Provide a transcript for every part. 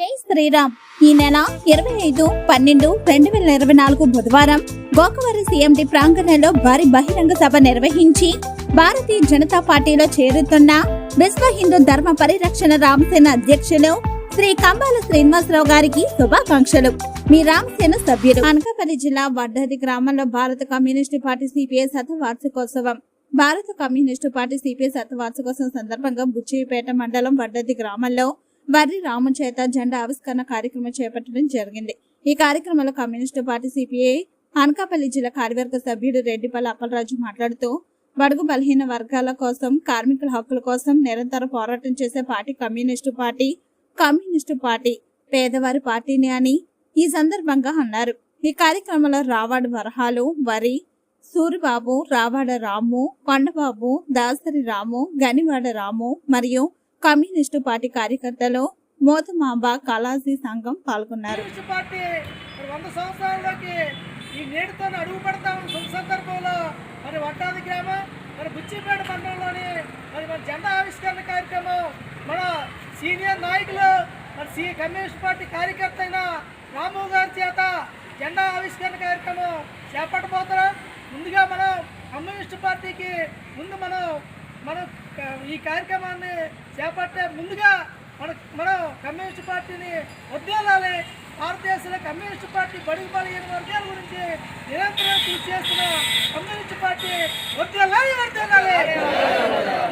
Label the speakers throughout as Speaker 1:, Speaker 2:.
Speaker 1: జై శ్రీరామ్. ఈ నెల ఇరవై ఐదు పన్నెండు రెండు వేల ఇరవై నాలుగు బుధవారం గోకవరం సీఎండి ప్రాంగణంలో భారీ బహిరంగ సభ నిర్వహించి భారతీయ జనతా పార్టీలో చేరుతున్న విశ్వ హిందూ ధర్మ పరిరక్షణ రామసేన అధ్యక్షులు శ్రీ కంబాల శ్రీనివాసరావు గారికి శుభాకాంక్షలు. మీ రామసేన సభ్యులు. అనకాపల్లి జిల్లా వడ్డది గ్రామంలో భారత కమ్యూనిస్టు పార్టీ సిపిఐ శతవార్షికోత్సవం. భారత కమ్యూనిస్టు పార్టీ సిపిఐ శతవార్షికోత్సవం సందర్భంగా బుచ్చిపేట మండలం వడ్డది గ్రామంలో వర్రి రాము చేత జెండా ఆవిష్కరణ కార్యక్రమం చేపట్టడం జరిగింది. ఈ కార్యక్రమంలో కమ్యూనిస్టు పార్టీ సిపిఐ అనకాపల్లి జిల్లా కార్యవర్గ సభ్యుడు రెడ్డిపల్లి అప్పలరాజు మాట్లాడుతూ బడుగు బలహీన వర్గాల కోసం కార్మికుల హక్కుల కోసం నిరంతర పోరాటం చేసే party communist party communist party పేదవారి పార్టీని అని ఈ సందర్భంగా అన్నారు. ఈ కార్యక్రమంలో రావాడు వరహాలు వరి సూరిబాబు రావాడ రాము కొండబాబు దాసరి రాము గనివాడ రాము మరియు కమ్యూనిస్టు పార్టీ కార్యకర్తలు మోతమాంబ కళాజీ సంఘం పాల్గొన్నారు.
Speaker 2: కమ్యూనిస్ట్ పార్టీ మరి వంద సంవత్సరాల్లోకి ఈ నేటితో అడుగు పెడతాం శుభ సందర్భంలో. మరి వడ్డాది గ్రామం మరి బుచ్చిపేట మండలంలోని మరి మన జెండా ఆవిష్కరణ కార్యక్రమం. మన సీనియర్ నాయకులు మరి సీ కమ్యూనిస్ట్ పార్టీ కార్యకర్త అయిన రాము గారి చేత జెండా ఆవిష్కరణ కార్యక్రమం చేపట్టబోతున్నాం. ముందుగా మనం కమ్యూనిస్ట్ పార్టీకి ముందు మనం మనం ఈ కార్యక్రమాన్ని చేపట్టే ముందుగా మన మనం కమ్యూనిస్ట్ పార్టీని వద్దేలాలి భారతదేశంలో కమ్యూనిస్ట్ పార్టీ బడుగు బలహీన వర్గాల గురించి నిరంతరం కృషి చేస్తున్న కమ్యూనిస్ట్ పార్టీ వద్దేలాలి వర్దేలాలి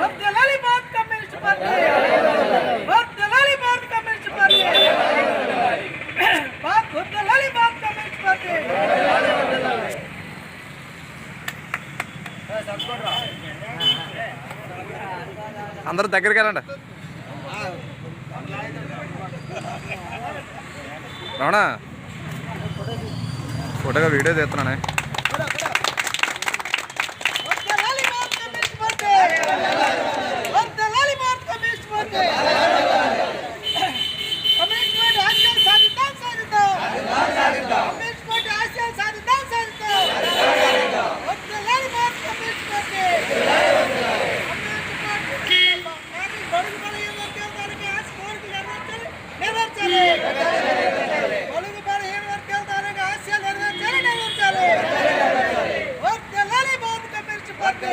Speaker 2: వద్దేలాలి భారత కమ్యూనిస్ట్ పార్టీ. వద్దేలాలి భారత కమ్యూనిస్ట్ పార్టీ. వద్దేలాలి భారత కమ్యూనిస్ట్ పార్టీ.
Speaker 3: అందరూ దగ్గరికి వెళ్ళండి. రమణ ఫోటోగా వీడియో తీస్తున్నానే
Speaker 2: వద్దేలాలి భారత కమ్యూనిస్ట్ పార్టీ వద్దేలాలి భారత కమ్యూనిస్ట్ పార్టీ కమ్యూనిస్ట్ పార్టీ ఆశయాలు సాధిద్దాం సాధిద్దాం కమ్యూనిస్ట్ పార్టీ ఆశయాలు సాధిద్దాం సాధిద్దాం వద్దేలాలి భారత communist party communist party party బడుగు బలహీన వర్గాల వారికి ఆశ కోరికలు నెరవేర్చాలి నెరవేర్చాలి బడుగు బలహీన వర్గాల వారికి ఆశయాలు నెరవేర్చాలి నెరవేర్చాలి వద్దేలాలి భారత కమ్యూనిస్ట్ పార్టీ